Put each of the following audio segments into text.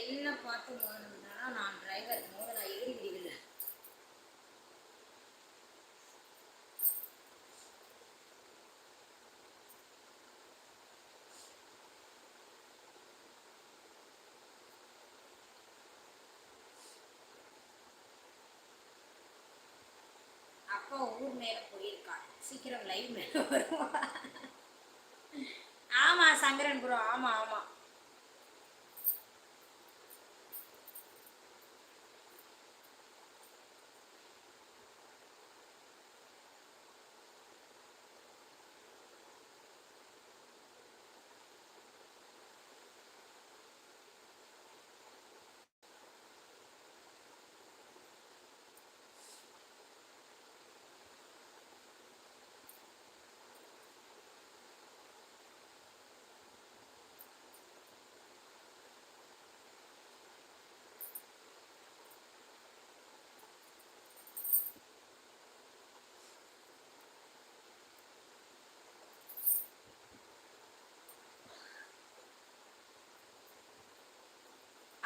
என்ன பார்த்து மோதணும்னா நான் டிரைவர் மோத நான் ஏறி விடுவில்லை அப்பா ஊர் மேல போயிருக்கா சீக்கிரம் லைவ் மேல வருவா. ஆமா சங்கரன் ப்ரோ ஆமா ஆமா.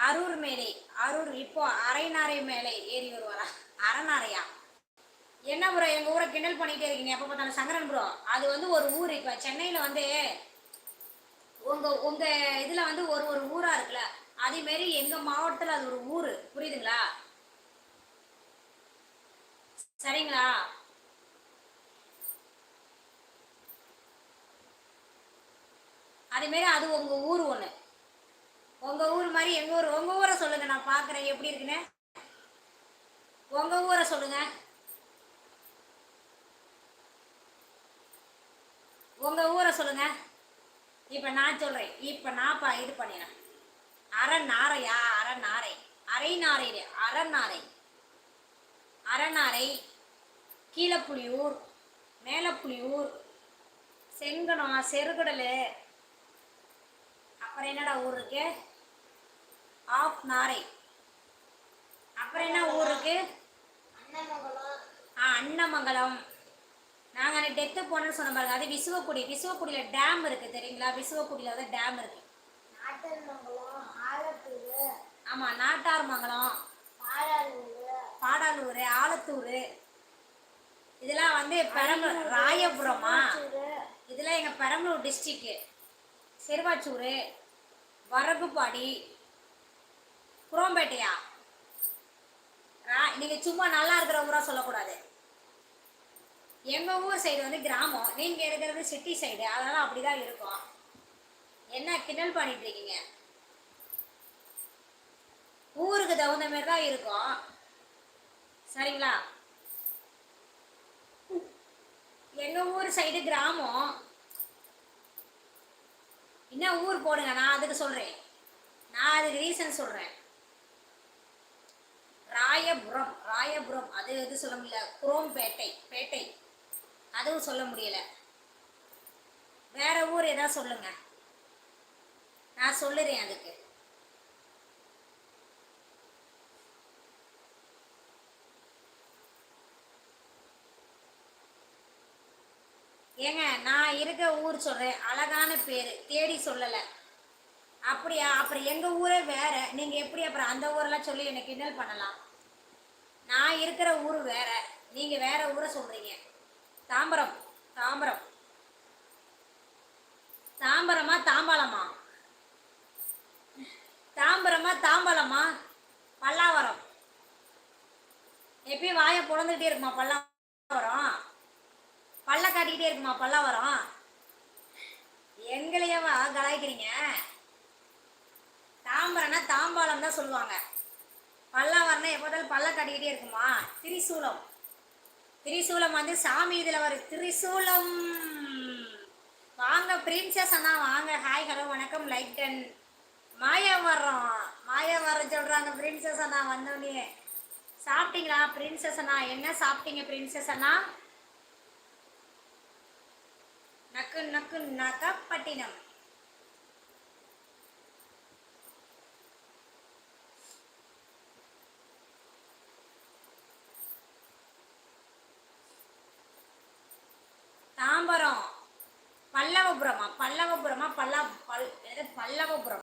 அரூர் மேலே அரூர் இப்போ அரைநாரை மேலே ஏறி வருவாரா? அரைநாரையா என்ன ப்ரோ எங்கள் ஊரை கிண்டல் பண்ணிட்டே இருக்கீங்க? எப்போ பார்த்தாலும் சங்கரன் ப்ரோ அது வந்து ஒரு ஊர் இப்போ. சென்னையில் வந்து உங்கள் உங்கள் இதில் வந்து ஒரு ஒரு ஊராக இருக்குல்ல? அதேமாரி எங்கள் மாவட்டத்தில் அது ஒரு ஊர். புரியுதுங்களா? சரிங்களா? அதேமாரி அது உங்கள் ஊர் ஒன்று உங்க ஊர் மாதிரி எங்க ஊர் உங்க ஊரை சொல்லுங்க நான் பாக்குறேன். எப்படி இருக்குன்னு? உங்க ஊரை சொல்லுங்க. உங்க ஊரை சொல்லுங்க. இப்ப நான் சொல்றேன். இப்ப நான் பா இது பண்ணிடுறேன். அறநாரையா? அறநாரை. அரைநாரை அறநாரை. அறநாரை. கீழப்புலியூர் மேலப்புலியூர் செங்கனம் செருகுடல். அப்புறம் என்னடா ஊர் இருக்கு? ஆஃப் நாரை. அப்புறம் என்ன ஊர் இருக்கு? ஆ அன்னமங்கலம். நாங்கள் அன்னைக்கு டெத்து போனோம்னு சொன்ன பாருங்க. அது விசுவக்குடி. விசுவக்குடியில் டேம் இருக்கு தெரியுங்களா? விசுவக்குடியில் வந்து டேம் இருக்கு. ஆமாம் நாட்டார்மங்கலம். பாடாலூர் பாடாலூர் ஆலத்தூர். இதெல்லாம் வந்து பெரம்பலூர் ராயபுரமா? இதெல்லாம் எங்கள் பெரம்பலூர் டிஸ்ட்ரிக்கு சிறுவாச்சூர் வரகுப்பாடி குரோம்பேட்டையா நீங்க சும்மா நல்லா இருக்கிற ஊரா சொல்லக்கூடாது. எங்க ஊர் சைடு வந்து கிராமம். நீங்க இருக்கிறது சிட்டி சைடு அதனால அப்படிதான் இருக்கும். என்ன கிண்டல் பண்ணிட்டு இருக்கீங்க? ஊருக்கு தகுந்த மாதிரி தான் இருக்கும். சரிங்களா? எங்க ஊர் சைடு கிராமம். என்ன ஊர் போடுங்க நான் அதுக்கு சொல்றேன். நான் அதுக்கு ரீசன் சொல்றேன். ராயபுரம் ராயபுரம் அது எது சொல்ல முடியல? குரோம்பேட்டை பேட்டை. அதுவும் சொல்ல முடியல. வேற ஊர் ஏதாவது சொல்லுங்க. நான் சொல்லுறேன் அதுக்கு. ஏங்க நான் இருக்க ஊர் சொல்றேன். அழகான பேர். தேடி சொல்லலை. அப்படியா? அப்புறம் எங்க ஊரே வேற. நீங்க எப்படி அப்புறம் அந்த ஊரெல்லாம் சொல்லி எனக்கு கிண்டல் பண்ணலாம்? நான் இருக்கிற ஊர் வேற. நீங்க வேற ஊரை சொல்றீங்க. தாம்பரம். தாம்பரம். தாம்பரமா தாம்பாளமா? தாம்பரமா தாம்பாளமா? பல்லாவரம். எப்பயும் வாயை பொழந்துக்கிட்டே இருக்குமா பல்லாவரம்? பல்ல காட்டிக்கிட்டே இருக்குமா பல்லாவரம்? எங்களையவா கலாய்க்கிறீங்க? தாம்பரம்னா தாம்பாளம் தான் சொல்லுவாங்க. பல்லாவரம்னா எப்போதாலும் பல்ல கட்டிக்கிட்டே இருக்குமா? திரிசூலம். திரிசூலம் வந்து சாமி இதில் வரும் திரிசூலம். வாங்க பிரின்சஸ் அண்ணா வாங்க. ஹாய் ஹலோ வணக்கம் லைக் டன். மாயாவரம். மாயாவரம் சொல்கிறாங்க பிரின்சஸ் அண்ணா வந்தோடனே சாப்பிட்டீங்களா பிரின்சஸ் அண்ணா? என்ன சாப்பிட்டீங்க பிரின்சஸ் அண்ணா? நக்கு நக்கு நகப்பட்டினம். தாம்பரம் பல்லவபுரமா? பல்லவபுரமா? பல்லா பல் எது பல்லவபுரம்.